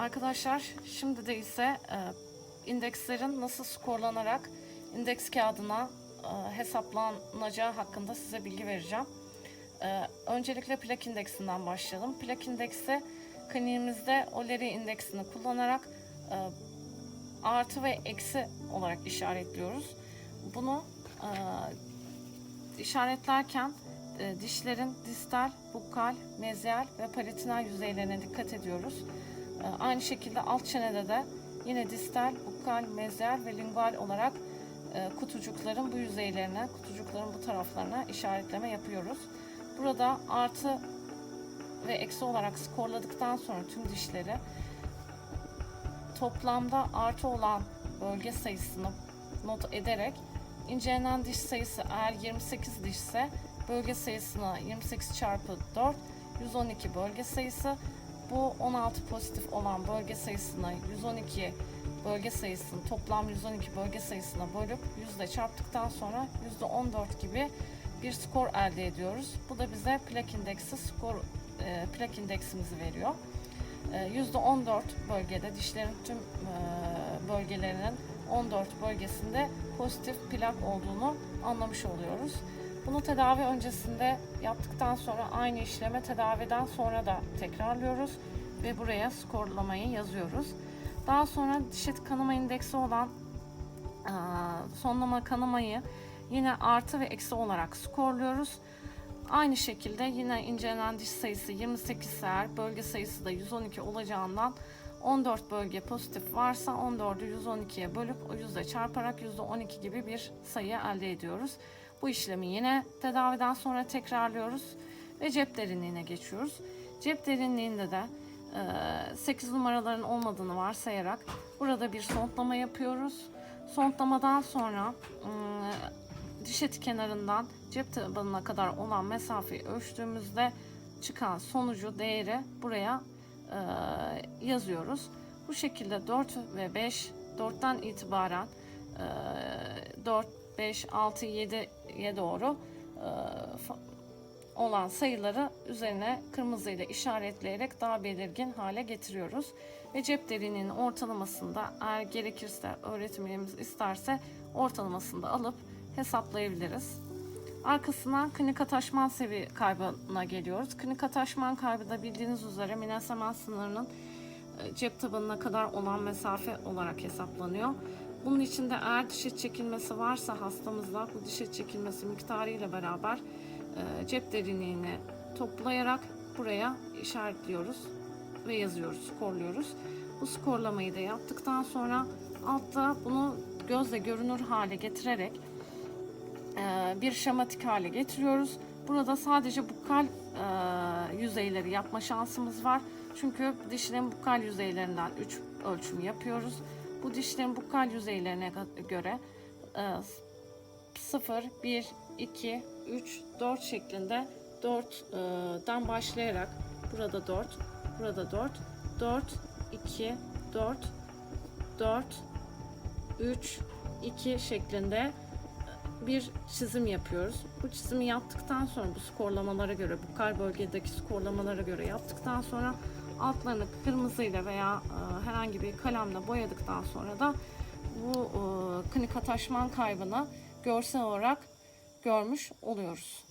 Arkadaşlar şimdi de ise e, indekslerin nasıl skorlanarak indeks kağıdına e, hesaplanacağı hakkında size bilgi vereceğim. E, öncelikle plak indeksinden başlayalım. Plak indeksi kliniğimizde O'Leary indeksini kullanarak e, artı ve eksi olarak işaretliyoruz. Bunu e, işaretlerken e, dişlerin distal, bukal, mezyal ve palatinal yüzeylerine dikkat ediyoruz. E, aynı şekilde alt çenede de yine distal, bukal, mezyal ve lingual olarak e, kutucukların bu yüzeylerine, kutucukların bu taraflarına işaretleme yapıyoruz. Burada artı ve eksi olarak skorladıktan sonra tüm dişleri toplamda artı olan bölge sayısını not ederek incelenen diş sayısı eğer 28 dişse bölge sayısına 28 çarpı 4 112 bölge sayısı bu 16 pozitif olan bölge sayısına 112 bölge sayısını toplam 112 bölge sayısına bölüp yüzle çarptıktan sonra %14 gibi bir skor elde ediyoruz. Bu da bize plak indeksi skor e, plak indeksimizi veriyor. E, %14 bölgede dişlerin tüm e, bölgelerinin 14 bölgesinde pozitif plak olduğunu anlamış oluyoruz. Bunu tedavi öncesinde yaptıktan sonra aynı işleme tedaviden sonra da tekrarlıyoruz ve buraya skorlamayı yazıyoruz. Daha sonra diş eti kanama indeksi olan sonlama kanamayı yine artı ve eksi olarak skorluyoruz. Aynı şekilde yine incelenen diş sayısı 28 eğer bölge sayısı da 112 olacağından 14 bölge pozitif varsa 14'ü 112'ye bölüp o yüzde çarparak %12 gibi bir sayı elde ediyoruz. Bu işlemi yine tedaviden sonra tekrarlıyoruz ve cep derinliğine geçiyoruz. Cep derinliğinde de 8 numaraların olmadığını varsayarak burada bir sondlama yapıyoruz. Sondlamadan sonra ıı, diş eti kenarından cep tabanına kadar olan mesafeyi ölçtüğümüzde çıkan sonucu değeri buraya e, yazıyoruz. Bu şekilde 4 ve 5 4'ten itibaren e, 4, 5, 6, 7'ye doğru e, olan sayıları üzerine kırmızı ile işaretleyerek daha belirgin hale getiriyoruz. Ve cep derinliğinin ortalamasında eğer gerekirse öğretmenimiz isterse ortalamasını da alıp hesaplayabiliriz. Arkasından klinik ataşman seviye kaybına geliyoruz. Klinik ataşman kaybı da bildiğiniz üzere minasemen sınırının e, cep tabanına kadar olan mesafe olarak hesaplanıyor. Bunun için de eğer diş et çekilmesi varsa hastamızda bu diş et çekilmesi miktarı ile beraber e, cep derinliğini toplayarak buraya işaretliyoruz ve yazıyoruz, skorluyoruz. Bu skorlamayı da yaptıktan sonra altta bunu gözle görünür hale getirerek e, bir şematik hale getiriyoruz. Burada sadece bukal e, yüzeyleri yapma şansımız var. Çünkü dişlerin bukal yüzeylerinden 3 ölçüm yapıyoruz. Bu dişlerin bukal yüzeylerine göre e, 0, 1, 2, 3, 4 şeklinde 4'den başlayarak burada 4, burada 4, 4, 2, 4, 4, 3, 2 şeklinde bir çizim yapıyoruz. Bu çizimi yaptıktan sonra bu skorlamalara göre, bu kar bölgedeki skorlamalara göre yaptıktan sonra altlarını kırmızıyla veya e, herhangi bir kalemle boyadıktan sonra da bu e, klinik ataşman kaybını görsel olarak görmüş oluyoruz.